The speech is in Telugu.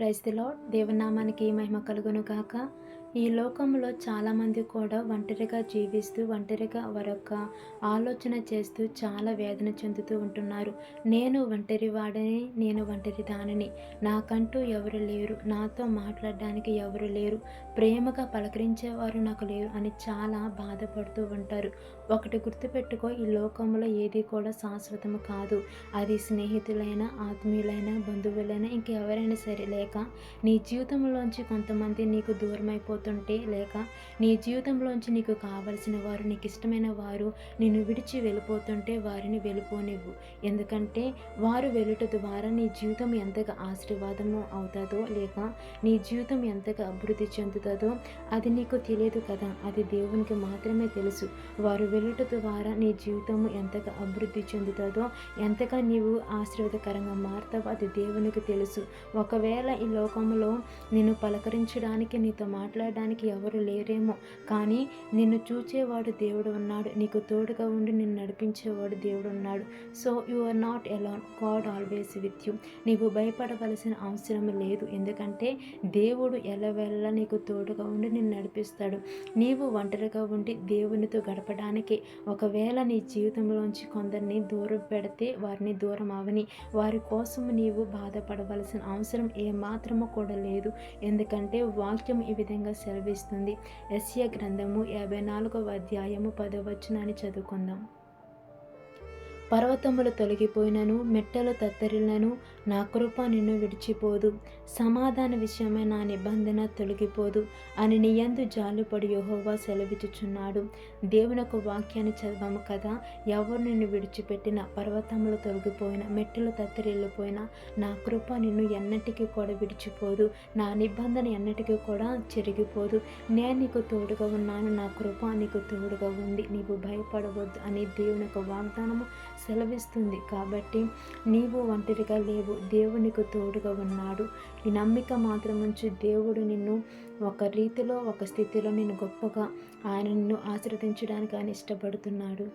ప్రైజ్లో దేవనామానికి మహిమ కలుగును గాక. ఈ లోకంలో చాలామంది కూడా ఒంటరిగా జీవిస్తూ ఒంటరిగా వారొక ఆలోచన చేస్తూ చాలా వేదన చెందుతూ ఉంటున్నారు. నేను ఒంటరి వాడని నేను ఒంటరి దానిని నాకంటూ ఎవరు లేరు. నాతో మాట్లాడడానికి ఎవరు లేరు. ప్రేమగా పలకరించేవారు నాకు లేరు అని చాలా బాధపడుతూ ఉంటారు. ఒకటి గుర్తుపెట్టుకో ఈ లోకంలో ఏది కూడా శాశ్వతం కాదు. అది స్నేహితులైన ఆత్మీయులైన బంధువులైనా ఇంకెవరైనా సరే లేక నీ జీవితంలోంచి కొంతమంది నీకు దూరం వెళ్ళిపోతుంటే లేక నీ జీవితంలోంచి నీకు కావలసిన వారు నీకు ఇష్టమైన వారు నిన్ను విడిచి వెళ్ళిపోతుంటే వారిని వెళ్ళిపోనివ్వు. ఎందుకంటే వారు వెళ్ళుట ద్వారా నీ జీవితం ఎంతగా ఆశీర్వాదము అవుతుందో లేక నీ జీవితం ఎంతగా అభివృద్ధి చెందుతుందో అది నీకు తెలియదు కదా. అది దేవునికి మాత్రమే తెలుసు. వారు వెళ్ళుట ద్వారా నీ జీవితం ఎంతగా అభివృద్ధి చెందుతుందో ఎంతగా నీవు ఆశీర్వాదకరంగా మారుతావో అది దేవునికి తెలుసు. ఒకవేళ ఈ లోకంలో నిన్ను పలకరించడానికి నీతో మాట్లాడడానికి ఎవరు లేరేమో. కానీ నిన్ను చూచేవాడు దేవుడు ఉన్నాడు. నీకు తోడుగా ఉండి నిన్ను నడిపించేవాడు దేవుడు ఉన్నాడు. So you are not alone. God always with you. నీవు భయపడవలసిన అవసరం లేదు. ఎందుకంటే దేవుడు ఎలవెళ్ళ నీకు తోడుగా ఉండి నిన్ను నడిపిస్తాడు. నీవు ఒంటరిగా ఉండి దేవునితో గడపడానికి ఒకవేళ నీ జీవితంలోంచి కొందరిని దూరం పెడితే వారిని దూరం అవని. వారి కోసం నీవు బాధపడవలసిన అవసరం ఏమాత్రము కూడా లేదు. ఎందుకంటే వాక్యం ఈ విధంగా సెలవిస్తుంది. ఎస్య గ్రంథము యాభై నాలుగవ అధ్యాయము పదవచ్చునని చదువుకుందాం. పర్వతములు తొలగిపోయినను మెట్టలు తత్తరిలను నా కృప నిన్ను విడిచిపోదు. సమాధాన విషయమై నా నిబంధన తొలగిపోదు. అని నీయందు జాలుపడి యహోవా సెలవిచ్చుచున్నాడు. దేవుని ఒక వాక్యాన్ని చదివాము కదా. ఎవరు నిన్ను విడిచిపెట్టిన పర్వతములు తొలగిపోయిన మెట్టలు తత్తరిల్లిపోయిన నా కృప నిన్ను ఎన్నటికీ కూడా విడిచిపోదు. నా నిబంధన ఎన్నటికీ కూడా చెరిగిపోదు. నేను నీకు తోడుగా ఉన్నాను. నా కృప నీకు తోడుగా ఉంది. నీవు భయపడవద్దు అని దేవుని యొక్క వాగ్దానము సెలవిస్తుంది కాబట్టి నీవు ఒంటరిగా లేవు. దేవునికి తోడుగా ఉన్నాడు. ఈ నమ్మిక మాత్రం నుంచి దేవుడు నిన్ను ఒక రీతిలో ఒక స్థితిలో నిన్ను గొప్పగా ఆయన నిన్ను ఆశీర్వదించడానికి ఆయన ఇష్టపడుతున్నాడు.